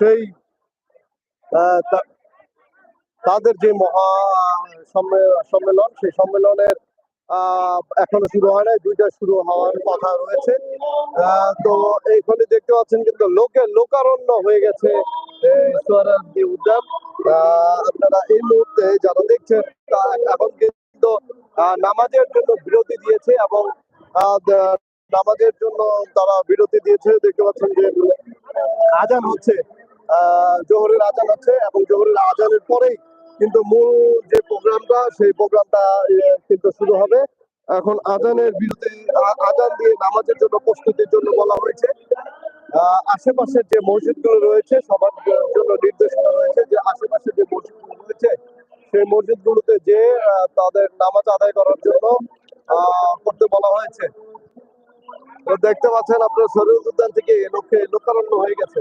সেই তাদের যে মহা সম্মে- সম্মেলন, সেই সম্মেলনের এখনও শুরু হয় নাই, দুইটা শুরু হওয়ার কথা রয়েছে। তো এইখানে দেখতে পাচ্ছেন কিন্তু লোকে লোকারণ্য হয়ে গেছে। আহ, আপনারা এই মুহূর্তে যারা দেখছেন এখন কিন্তু নামাজের জন্য বিরতি দিয়েছে এবং নামাজের জন্য তারা বিরতি দিয়েছে। দেখতে পাচ্ছেন যে আজান হচ্ছে জোহরের আজান হচ্ছে এবং জোহরের আজানের পরেই কিন্তু মূল যে প্রোগ্রামটা সেই প্রোগ্রামটা কিন্তু শুরু হবে। এখন আজানের বিরতি আজান দিয়ে নামাজের জন্য প্রস্তুতির জন্য বলা হয়েছে। আশেপাশের যে মসজিদগুলো রয়েছে, সবার জন্য নির্দেশনা রয়েছে যে আশেপাশে যে মসজিদগুলো রয়েছে, সেই মসজিদগুলোতে যে তাদের নামাজ আদায় করার জন্য করতে বলা হয়েছে। দেখতে পাচ্ছেন আপনার শরীর উদ্যান থেকে লক্ষ্যে লোকারণ্য হয়ে গেছে।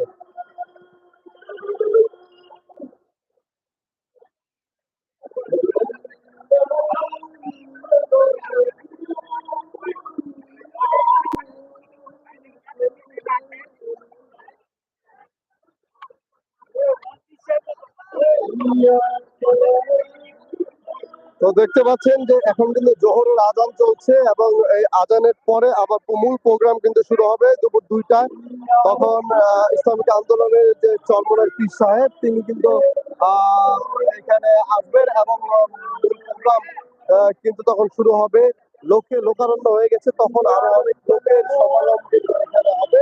তো দেখতে পাচ্ছেন যে এখন কিন্তু জোহরের আজান চলছে এবং এই আজানের পরে আবার মূল প্রোগ্রাম কিন্তু শুরু হবে দুপুর দুইটায়। তখন ইসলামিক আন্দোলনের যে চরমনের পীর সাহেব, তিনি কিন্তু এখানে আসবেন এবং প্রোগ্রাম কিন্তু তখন শুরু হবে। লোকে লোকারণ্য হয়ে গেছে, তখন আরও অনেক লোকের সমাগম কিন্তু এখানে হবে।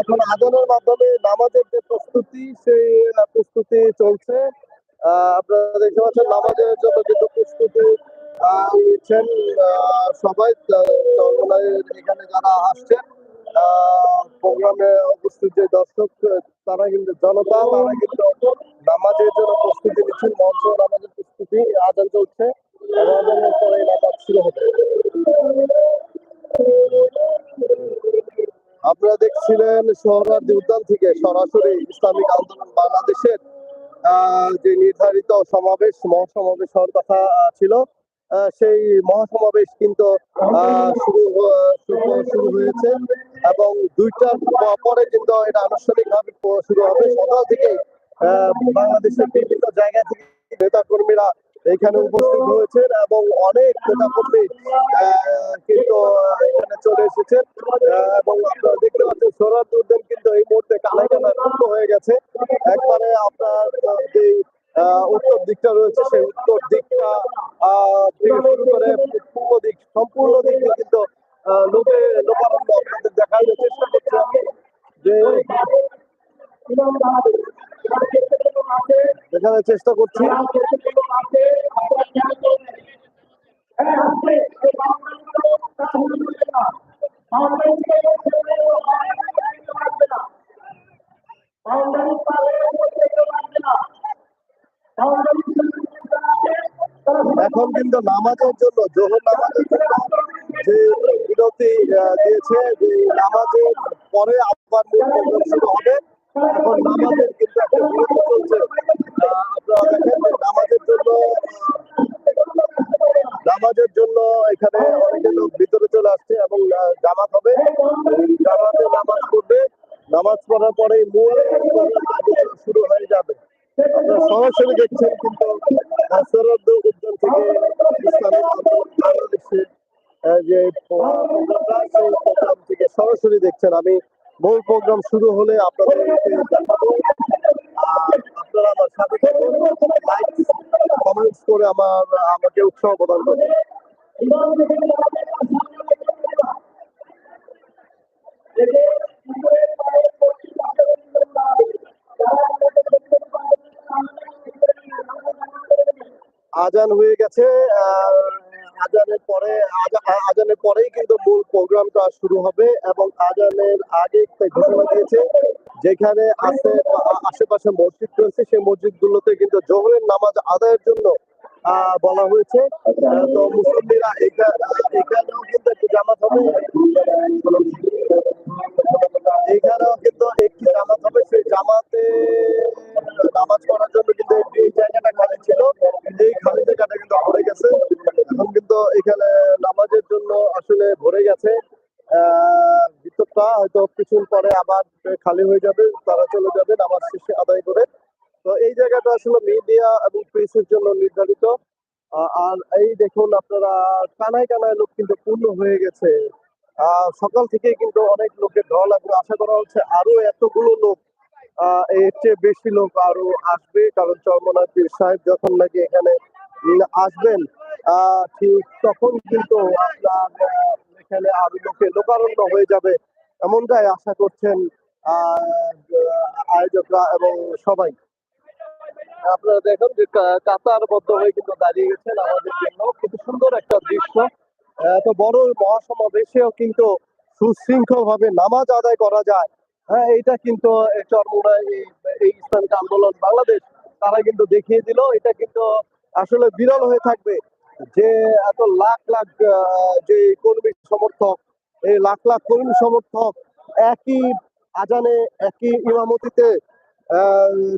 এখন আজানের মাধ্যমে নামাজের যে প্রস্তুতি, সেই প্রস্তুতি চলছে। আপনারা দেখতে পাচ্ছেন নামাজের জন্য কিন্তু প্রস্তুতি নিচ্ছেন সবাই এখানে যারা আসছেন প্রোগ্রামে উপস্থিত যে দর্শক, তারা কিন্তু জনতা, তারা কিন্তু নামাজের জন্য প্রস্তুতি নিচ্ছেন, মঞ্চ নামাজের প্রস্তুতি আজান চলছে আপনারা দেখছিলেন সোহরাওয়ার্দী উদ্যান থেকে সরাসরি ইসলামিক আন্দোলন বাংলাদেশের যে নির্ধারিত সমাবেশ, মহাসমাবেশ হওয়ার কথা ছিল সেই মহাসমাবেশ কিন্তু শুরু শুরু হয়েছে এবং দুইটার পরে কিন্তু এটা আনুষ্ঠানিকভাবে শুরু হবে। সকাল থেকে বাংলাদেশের বিভিন্ন জায়গা থেকে নেতা কর্মীরা এখানে উপস্থিত হয়েছেন এবং অনেক নেতা কর্মী কিন্তু এখানে চলে এসেছেন। এবং আপনারা দেখতে পাচ্ছেন সৌরভ উদ্যান কিন্তু এই মুহূর্তে কানায় কানায় পূর্ণ হয়ে গেছে। একবারে আপনার যে উত্তর দিকটা রয়েছে, সেই উত্তর দিকটা থেকে শুরু করে পূর্ব দিক, সম্পূর্ণ দিকে কিন্তু লোকে লোকারণ্য আপনাদের দেখানোর চেষ্টা করছি আমি। যে দেখানোর চেষ্টা করছি। এখন কিন্তু নামাজের জন্য, জোহর নামাজের জন্য যে বিরতি দিয়েছে, যে নামাজের পরে আবার হবে। নামাজের নামাজের জন্য নামাজের জন্য এখানে অনেকে লোক ভিতরে চলে আসছে এবং জামাত হবে। জামাতে নামাজ পড়বে। নামাজ পড়ার পরে মূল শুরু হয়ে যাবে। আপনারা সরাসরি দেখছেন কিন্তু সরাসরি দেখছেন। আমি মূল প্রোগ্রাম শুরু হলে আর আপনারা আমার করে আমার আমাকে উৎসাহ প্রদান করুন। আজান হয়ে গেছে আহ, আজানের পরে আজানের পরেই কিন্তু মূল প্রোগ্রামটা শুরু হবে এবং আজানের আগে ঘোষণা দিয়েছে, যেখানে আছে আশেপাশে মসজিদ রয়েছে, সেই মসজিদগুলোতে কিন্তু জোহরের নামাজ আদায়ের জন্য বলা হয়েছে। তো মুসল্লিরা এখা- এখানেও কিন্তু একটু জামাত হবে। এখানেও কিন্তু একটি জামাত হবে, সেই জামাতে নামাজ পড়ার জন্য কিন্তু এই জায়গাটা খালি ছিল। এই খালি জায়গাটা কিন্তু ভরে গেছে। এখন কিন্তু এখানে নামাজের জন্য আসলে ভরে গেছে। ভিতরটা হয়তো কিছুদিন পরে আবার খালি হয়ে যাবে, তারা চলে যাবে নামাজ শেষে আদায় করে। তো এই জায়গাটা আসলে মিডিয়া এবং প্রেসের জন্য নির্ধারিত। আর এই দেখুন আপনারা কানায় কানায় লোক কিন্তু পূর্ণ হয়ে গেছে। সকাল থেকে কিন্তু অনেক লোকের ঢল এবং আশা করা হচ্ছে আরও এতগুলো লোক এর চেয়ে বেশি লোক আরও আসবে, কারণ চরমনাথ পীর সাহেব যখন নাকি এখানে আসবেন ঠিক তখন কিন্তু আপনার এখানে আরও লোকে লোকারণ্য হয়ে যাবে এমনটাই আশা করছেন আয়োজকরা এবং সবাই। আপনারা দেখুন যে কাতারবদ্ধ হয়ে কিন্তু দাঁড়িয়ে গেছেন আমাদের জন্য। খুব সুন্দর একটা দৃশ্য। এত বড় মহাসমাবেশেও কিন্তু সুশৃঙ্খল ভাবে নামাজ আদায় করা যায়। হ্যাঁ এটা কিন্তু এই ইসলামিক আন্দোলন বাংলাদেশ, তারা কিন্তু দেখিয়ে দিল, এটা কিন্তু আসলে বিরল হয়ে থাকবে। যে এত লাখ লাখ যে কর্মী সমর্থক, এই লাখ লাখ কর্মী সমর্থক একই আজানে, একই ইমামতিতে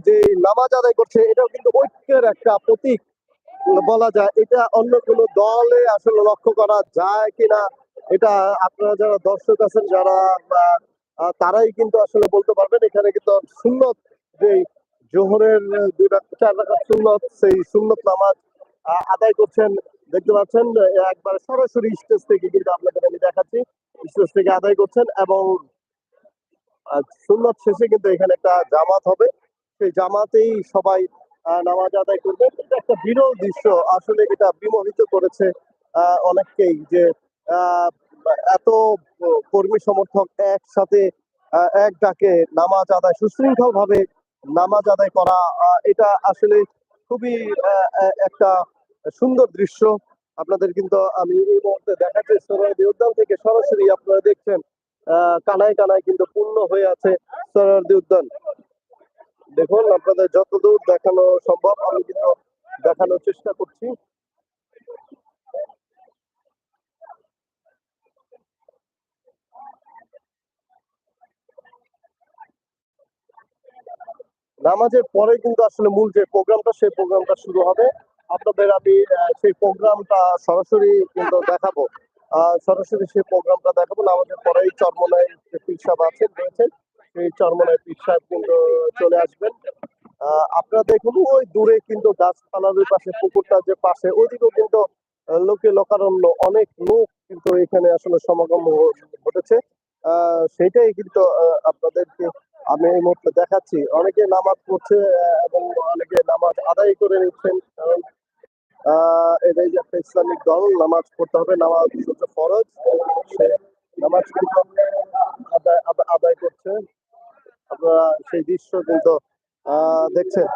যে নামাজ আদায় করছে, এটাও কিন্তু ঐক্যের একটা প্রতীক। বলা যায় এটা অন্য কোনো দলে আসলে লক্ষ্য করা যায় কিনা, এটা আপনারা যারা দর্শক আছেন, যারা তারাই কিন্তু আসলে বলতে পারবেন। এখানে কিন্তু সুন্নত যে জোহরের চার সুন্নত, সেই সুন্নত নামাজ আদায় করছেন, দেখতে পাচ্ছেন, একবার সরাসরি স্টেজ থেকে কিন্তু আপনাদের আমি দেখাচ্ছি। স্টেজ থেকে আদায় করছেন এবং সুন্নত শেষে কিন্তু এখানে একটা জামাত হবে। সেই জামাতেই সবাই নামাজ আদায় করবে। এটা একটা বিরল দৃশ্য। আসলে এটা বিমোহিত করেছে অনেককেই যে এত কর্মী সমর্থক একসাথে এক ডাকে নামাজ আদায় সুশৃঙ্খল ভাবে নামাজ আদায় করা এটা আসলে খুবই একটা সুন্দর দৃশ্য। আপনাদের কিন্তু আমি এই মুহূর্তে দেখাচ্ছি সোহরাওয়ার্দী উদ্যান থেকে সরাসরি আপনারা দেখছেন কানায় কানায় কিন্তু পূর্ণ হয়ে আছে সোহরাওয়ার্দী উদ্যান দেখুন আপনাদের যতদূর দেখানো সম্ভব আমি কিন্তু দেখানোর চেষ্টা করছি। নামাজের পরে কিন্তু আসলে মূল যে প্রোগ্রামটা সেই প্রোগ্রামটা শুরু হবে। আপনাদের আমি সেই প্রোগ্রামটা সরাসরি কিন্তু দেখাবো। আহ, সরাসরি সেই প্রোগ্রামটা দেখাবো। নামাজের পরেই চরমনায় পীর আছেন রয়েছেন চরমনায় পীর কিন্তু চলে আসবেন। আপনারা দেখুন, ওই দূরে কিন্তু গাছপালার পাশে পুকুরটা যে পাশে, ওইদিকেও কিন্তু লোকে লোকারণ্য, অনেক লোক কিন্তু এখানে আসলে সমাগম ঘটেছে। সেটাই কিন্তু আপনাদেরকে আমি এই মুহূর্তে দেখাচ্ছি। অনেকে নামাজ পড়ছে এবং অনেকে নামাজ আদায় করে নিচ্ছেন। কারণ এটাই যে একটা ইসলামিক দল, নামাজ পড়তে হবে, নামাজ হচ্ছে ফরজ। নামাজ আদায়- আদায় করছে। আপনারা সেই দৃশ্য কিন্তু দেখছেন।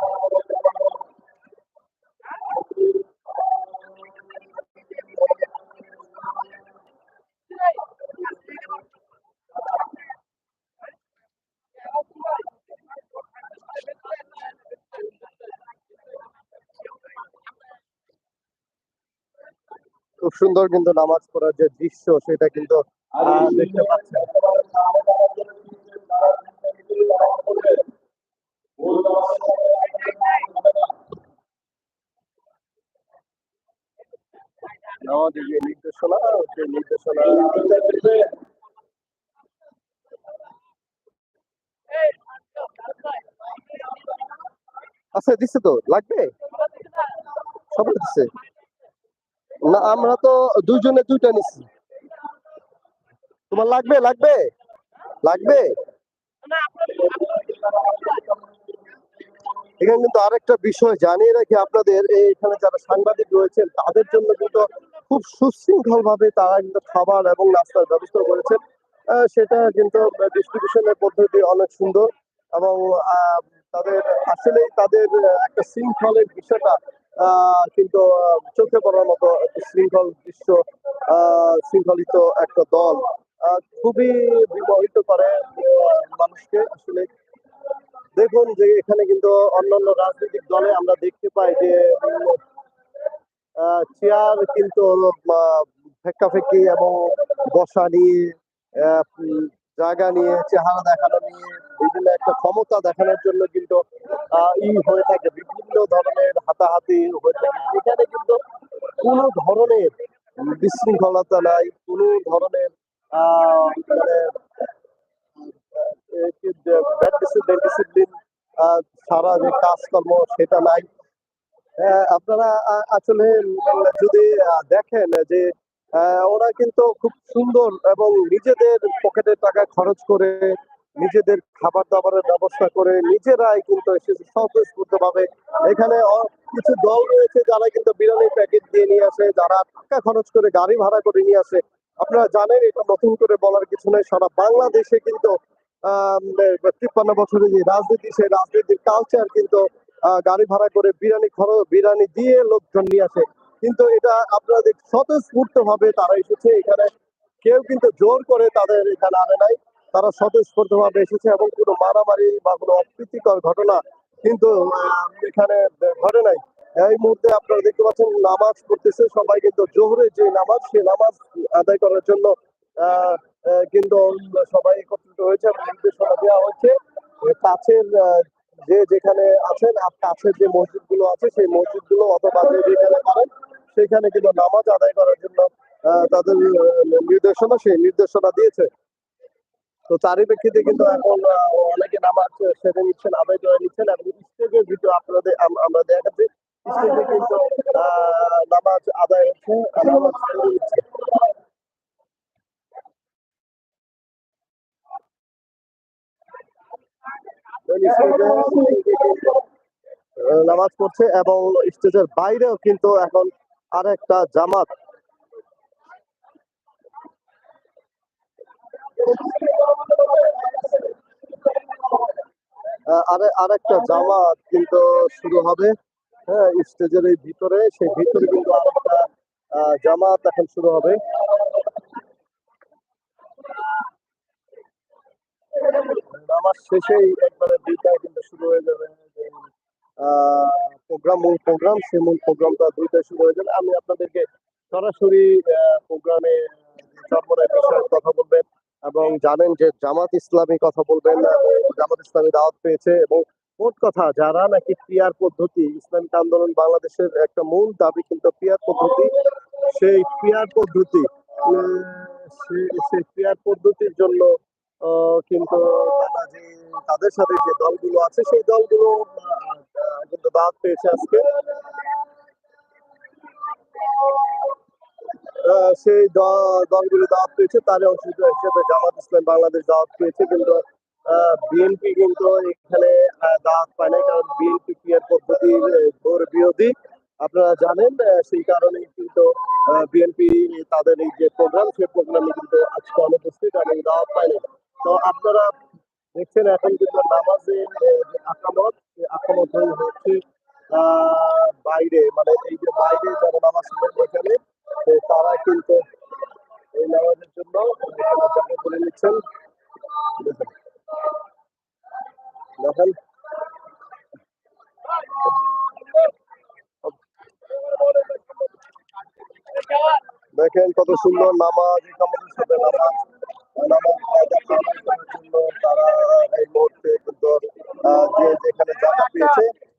খুব সুন্দর কিন্তু নামাজ পড়ার যে দৃশ্য, সেটা কিন্তু দেখতে পাচ্ছেন আমাদের যে আচ্ছা দিচ্ছে তো, লাগবে? সবাই দিচ্ছে না, আমরা তো দুইজনে দুইটা নিচ্ছি তোমার লাগবে লাগবে? লাগবে? এখানে কিন্তু আরেকটা বিষয় জানিয়ে রাখি আপনাদের, এখানে যারা সাংবাদিক রয়েছেন, তাদের জন্য কিন্তু খুব সুশৃঙ্খল ভাবে তারা কিন্তু খাবার এবং নাস্তার ব্যবস্থা করেছেন আহ, সেটা কিন্তু ডিস্ট্রিবিউশনের পদ্ধতি অনেক সুন্দর এবং তাদের আসলেই তাদের একটা শৃঙ্খলের বিষয়টা কিন্তু চোখে পড়ার মতো শৃঙ্খল আহ, শৃঙ্খলিত একটা দল খুবই বিমোহিত করে মানুষকে আসলে। দেখুন যে এখানে কিন্তু অন্যান্য রাজনৈতিক দলে আমরা দেখতে পাই যে চেয়ার কিন্তু ফেক্কাফেক্কি এবং বসা নিয়ে জায়গা নিয়ে চেহারা দেখানো নিয়ে বিভিন্ন একটা ক্ষমতা দেখানোর জন্য কিন্তু ই হয়ে থাকে। বিভিন্ন ধরনের হাতাহাতি হয়ে থাকে। এখানে কিন্তু কোনো ধরনের বিশৃঙ্খলতা নাই কোনো ধরনের আহ, মানে যে কাজকর্ম সেটা নাই। আপনারা আসলে, যদি দেখেন যে ওরা কিন্তু খুব সুন্দর এবং নিজেদের পকেটের টাকা খরচ করে নিজেদের খাবার দাবারের ব্যবস্থা করে নিজেরাই কিন্তু এসেছে ভাবে এখানে কিছু দল রয়েছে যারা কিন্তু বিরিয়ানি প্যাকেট দিয়ে নিয়ে আসে, যারা টাকা খরচ করে গাড়ি ভাড়া করে নিয়ে আসে। আপনারা জানেন, এটা নতুন করে বলার কিছু নেই, সারা বাংলাদেশে কিন্তু, আহ তিপ্পান্ন বছরের যে রাজনীতি, সেই রাজনীতির কালচার কিন্তু গাড়ি ভাড়া করে বিরিয়ানি খরচ, বিরিয়ানি দিয়ে লোকজন নিয়ে আসে। কিন্তু এটা আপনারা দেখ স্বতঃস্ফূর্ত ভাবে তারা এসেছে এখানে। কেউ কিন্তু জোর করে তাদের এখানে আনে নাই। তারা স্বতঃস্ফূর্ত ভাবে এসেছে এবং কোনো মারামারি বা কোনো অপ্রীতিকর ঘটনা কিন্তু এখানে ঘটে নাই। এই মুহূর্তে আপনারা দেখতে পাচ্ছেন, নামাজ পড়তেছে সবাই, কিন্তু জোহরের যে নামাজ সে নামাজ আদায় করার জন্য কিন্তু সবাই একত্রিত হয়েছে এবং নির্দেশনা দেওয়া হয়েছে। কাছের যে যেখানে আছেন কাছের যে মসজিদগুলো আছে, সেই মসজিদগুলো অথবা যে যেখানে পারেন, সেখানে কিন্তু নামাজ আদায় করার জন্য তাদের নির্দেশনা, সেই নির্দেশনা দিয়েছে। তো তারই প্রেক্ষিতে কিন্তু এখন অনেকে নামাজ সেরে নিচ্ছেন, আদায় করে নিচ্ছেন, এবং স্টেজের ভিতরে আপনাদের, আম- আমরা দেখাচ্ছি, স্টেজে কিন্তু নামাজ আদায় হচ্ছে পড়ে নিচ্ছে ওই স্টেজে আহ, নামাজ পড়ছে এবং স্টেজের বাইরেও কিন্তু এখন আর একটা জামাত আরে, আরেকটা জামাত কিন্তু শুরু হবে। হ্যাঁ স্টেজের এই ভিতরে, সেই ভিতরে কিন্তু আরেকটা জামাত এখন শুরু হবে। নামাজ শেষেই দুইটায় কিন্তু শুরু হয়ে যাবে প্রোগ্রাম, মূল প্রোগ্রাম, সেই মূল প্রোগ্রামটা দুইটায় শুরু হয়ে যাবে। আমি আপনাদেরকে সরাসরি প্রোগ্রামে চর্মরায় বিষয়ে কথা বলবেন এবং জানেন যে জামাত ইসলামী কথা বলবেন জামাত ইসলামী দাওয়াত পেয়েছে এবং মোট কথা, যারা নাকি পিয়ার পদ্ধতি, ইসলামিক আন্দোলন বাংলাদেশের একটা মূল দাবি, কিন্তু পিয়ার পদ্ধতি, সেই পিয়ার পদ্ধতি সেই পিয়ার পদ্ধতির জন্য কিন্তু তাদের সাথে যে দলগুলো আছে, সেই দলগুলো কিন্তু দাওয়াত পেয়েছে আজকে। সেই দলগুলো দাওয়াত পেয়েছে। তার অংশ হিসেবে জামাত ইসলাম বাংলাদেশ দাওয়াত পেয়েছে, কিন্তু বিএনপি কিন্তু এখানে দাওয়াত পায় না কারণ বিএনপি পিয়ার পদ্ধতির ঘোর বিরোধী? আপনারা জানেন সেই কারণেই কিন্তু বিএনপি তাদের এই যে প্রোগ্রাম, সেই প্রোগ্রামে কিন্তু আজকে অনুপস্থিত এবং দাওয়াত পায় না তো আপনারা দেখছেন এখন কিন্তু যে আকামত আকামত হচ্ছে বাইরে মানে এই যে বাইরে যারা নামাজ এখানে তারা কিন্তু এই নামাজের জন্য করে নিচ্ছেন। দেখেন। দেখেন কত সুন্দর নামাজ ইকামতের সাথে নামাজ নামাজ। তারা এই মুহূর্তে কিন্তু যে যেখানে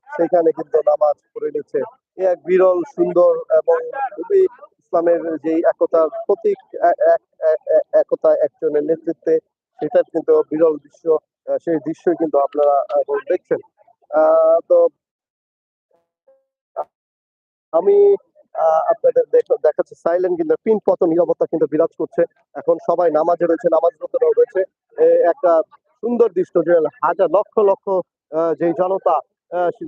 সেখানে কিন্তু নামাজ পড়ে নিচ্ছে এ এক বিরল সুন্দর এবং খুবই ইসলামের যে একতার প্রতীক একতা একজনের নেতৃত্বে সেটার কিন্তু বিরল দৃশ্য সেই দৃশ্যই কিন্তু আপনারা দেখছেন আহ, তো আমি আপনাদের দেখ- দেখাচ্ছি সাইলেন্ট কিন্তু পিন পত নিরবতা কিন্তু বিরাজ করছে। এখন সবাই নামাজে রয়েছে, নামাজ রয়েছে। একটা সুন্দর দৃশ্য যে হাজার লক্ষ লক্ষ যে জনতা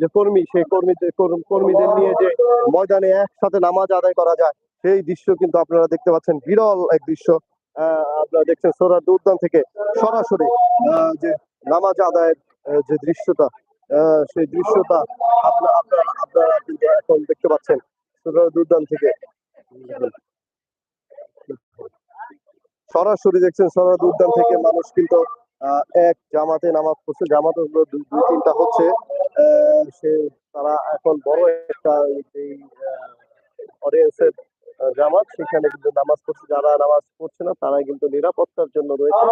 যে কর্মী, সেই কর্মীদের কর্মীদের নিয়ে যে ময়দানে একসাথে নামাজ আদায় করা যায়, সেই দৃশ্য কিন্তু আপনারা দেখতে পাচ্ছেন। বিরল এক দৃশ্য। আপনারা দেখছেন সোরার উদ্যান থেকে সরাসরি যে নামাজ আদায়ের যে দৃশ্যটা সেই দৃশ্যটা আপনারা আপনারা আপনারা কিন্তু এখন দেখতে পাচ্ছেন। উদ্যান থেকে। সরাসরি দেখছেন সরাদ উদ্যান থেকে মানুষ কিন্তু এক জামাতে নামাজ পড়ছে জামাতে দুই তিনটা হচ্ছে সে তারা এখন বড় একটা এই অডিয়েন্সের জামাত। সেখানে কিন্তু নামাজ পড়ছে। যারা নামাজ পড়ছে না তারা কিন্তু নিরাপত্তার জন্য রয়েছে।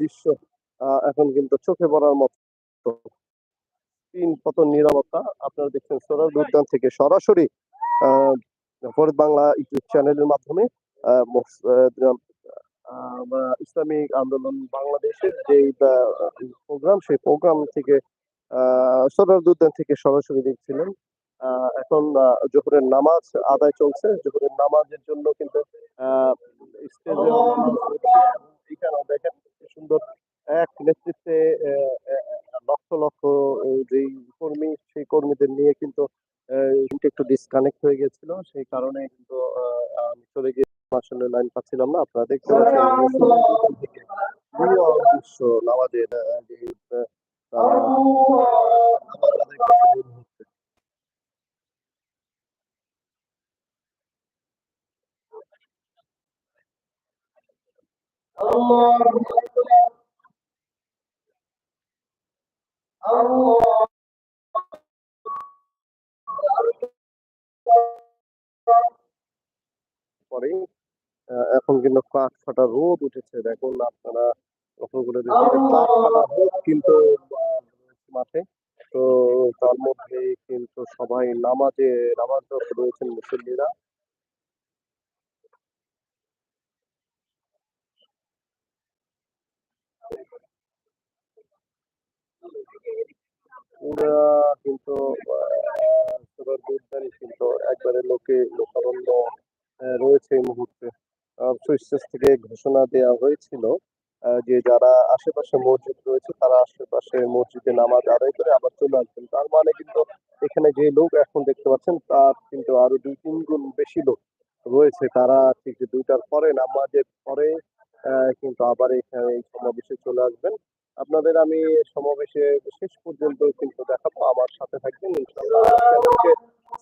দৃশ্য এখন কিন্তু চোখে পড়ার মতো। তিন পতন নিরাপত্তা? আপনারা দেখছেন সরাদ উদ্যান থেকে সরাসরি ফরিদ বাংলা ইউটিউব চ্যানেলের মাধ্যমে ইসলামিক আন্দোলন বাংলাদেশের যে প্রোগ্রাম, সেই প্রোগ্রাম থেকে সদরদুদ্দান থেকে সরাসরি দেখছিলেন। এখন জোহরের নামাজ আদায় চলছে। জোহরের নামাজের জন্য কিন্তু স্টেজে দেখেন সুন্দর এক নেতৃত্বে লক্ষ লক্ষ যেই কর্মী, সেই কর্মীদের নিয়ে কিন্তু একটু ডিসকানেক্ট হয়ে গেছিল। সেই কারণে কিন্তু আমি চলে গিয়ে আসলে লাইন পাচ্ছিলাম না। আপনারা দেখতে পাচ্ছেন মুসলিম থেকে বিরল দৃশ্য নামাজের আহ, যে আহ, তারা নামাজ আদায় করছে এই পরে এখন কিন্তু কাঠ ফাটা রোদ উঠেছে। দেখুন, আপনারা কিন্তু মাঠে। তো তার মধ্যে কিন্তু সবাই নামাজে, নামাজরত রয়েছেন মুসল্লিরা। পুরা কিন্তু কিন্তু একবারে লোকে লোকারণ্য রয়েছে এই মুহূর্তে। সুইচেস থেকে ঘোষণা দেওয়া হয়েছিল যে যারা আশেপাশে মসজিদ রয়েছে তারা আশেপাশে মসজিদে নামাজ আদায় করে আবার চলে আসবেন। তার মানে কিন্তু এখানে যে লোক এখন দেখতে পাচ্ছেন, তার কিন্তু আরও দুই, তিন গুণ বেশি লোক রয়েছে। তারা ঠিক দুইটার পরে, নামাজের পরে কিন্তু আবার এখানে এই সমাবেশে চলে আসবেন। আপনাদের আমি সমাবেশে শেষ পর্যন্ত কিন্তু দেখাবো। আমার সাথে থাকবেন, ইনশাআল্লাহ। চ্যানেলকে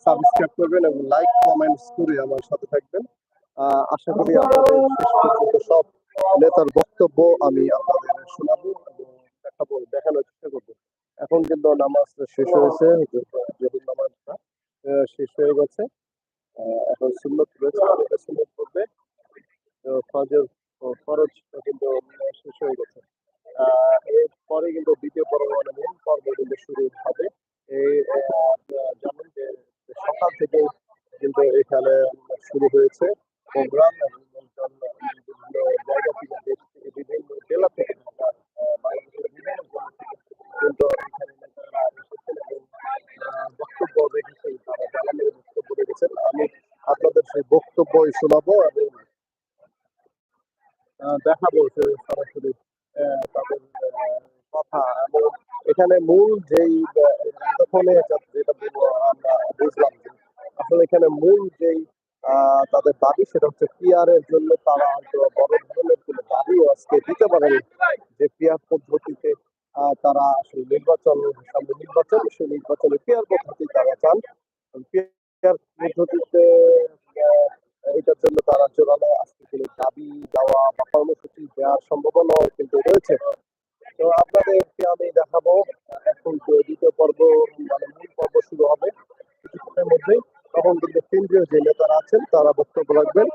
সাবস্ক্রাইব করবেন এবং লাইক কমেন্টস করে আমার সাথে থাকবেন। আশা করি আপনাদের সব নেতার বক্তব্য আমি আপনাদের শোনাবো এবং দেখাবো, দেখানোর চেষ্টা করব। এখন কিন্তু নামাজ শেষ হয়েছে জহুর নামাজটা শেষ হয়ে গেছে। এখন সুন্নত রয়েছে সুন্নত করবে। ফজর ফরজ কিন্তু শেষ হয়ে গেছে। এরপরে কিন্তু দ্বিতীয় পর্ব মূল পর্ব কিন্তু শুরু হবে। এই জানেন যে সকাল থেকে কিন্তু এখানে শুরু হয়েছে প্রোগ্রাম এবং বিভিন্ন কিন্তু এখানে এবং আমি আপনাদের সেই শোনাবো এবং দেখাবো সরাসরি তাদের কথা এবং এখানে মূল যেই এতক্ষণে যেটা আমরা, বুঝলাম আসলে এখানে মূল যেই তাদের দাবি সেটা হচ্ছে পিআর এর জন্য তারা বড় ধরনের কোনো দাবিও আজকে দিতে পারেন যে পিআর পদ্ধতিতে তারা আসলে নির্বাচন, সামনে নির্বাচন, সেই নির্বাচনে পিআর পদ্ধতি তারা চান। পিআর পদ্ধতিতে এটার জন্য তারা জোরালো আজকে কোনো দাবি দেওয়া বা কর্মসূচি দেওয়ার সম্ভাবনাও কিন্তু রয়েছে। তো আপনাদেরকে আমি দেখাবো এখন দ্বিতীয় পর্ব মানে মূল পর্ব শুরু হবে কিছুক্ষণের মধ্যেই তখন কিন্তু কেন্দ্রীয় যে নেতারা আছেন তারা বক্তব্য রাখবেন।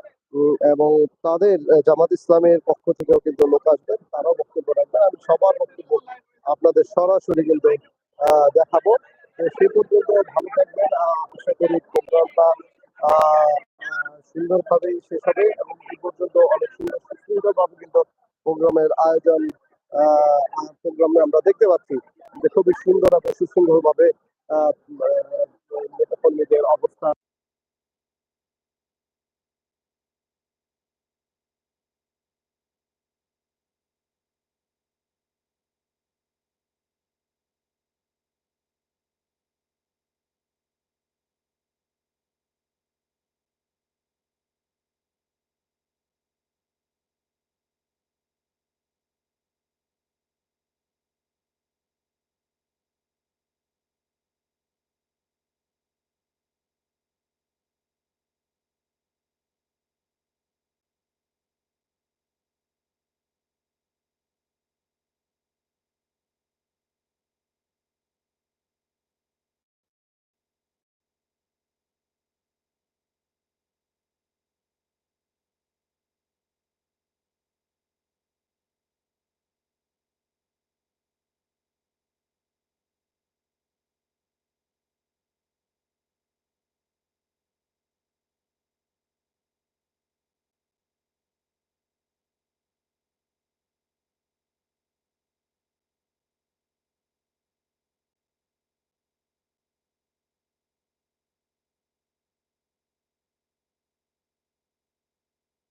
এবং তাদের আহ, জামাত ইসলামের পক্ষ থেকেও কিন্তু লোক আসবেন তারাও বক্তব্য রাখবেন। আমি সবার বক্তব্য আপনাদের সরাসরি কিন্তু আহ, দেখাবো। সে পর্যন্ত ভালো থাকবেন। আহ, আশা করি প্রোগ্রামটা সুন্দর সুন্দরভাবেই শেষ হবে এবং এই পর্যন্ত অনেক সুন্দর সুন্দর ভাবে কিন্তু প্রোগ্রামের আয়োজন প্রোগ্রামে আমরা দেখতে পাচ্ছি যে খুবই সুন্দর এবং সুসুন্দরভাবে নেতা কর্মীদের অবস্থান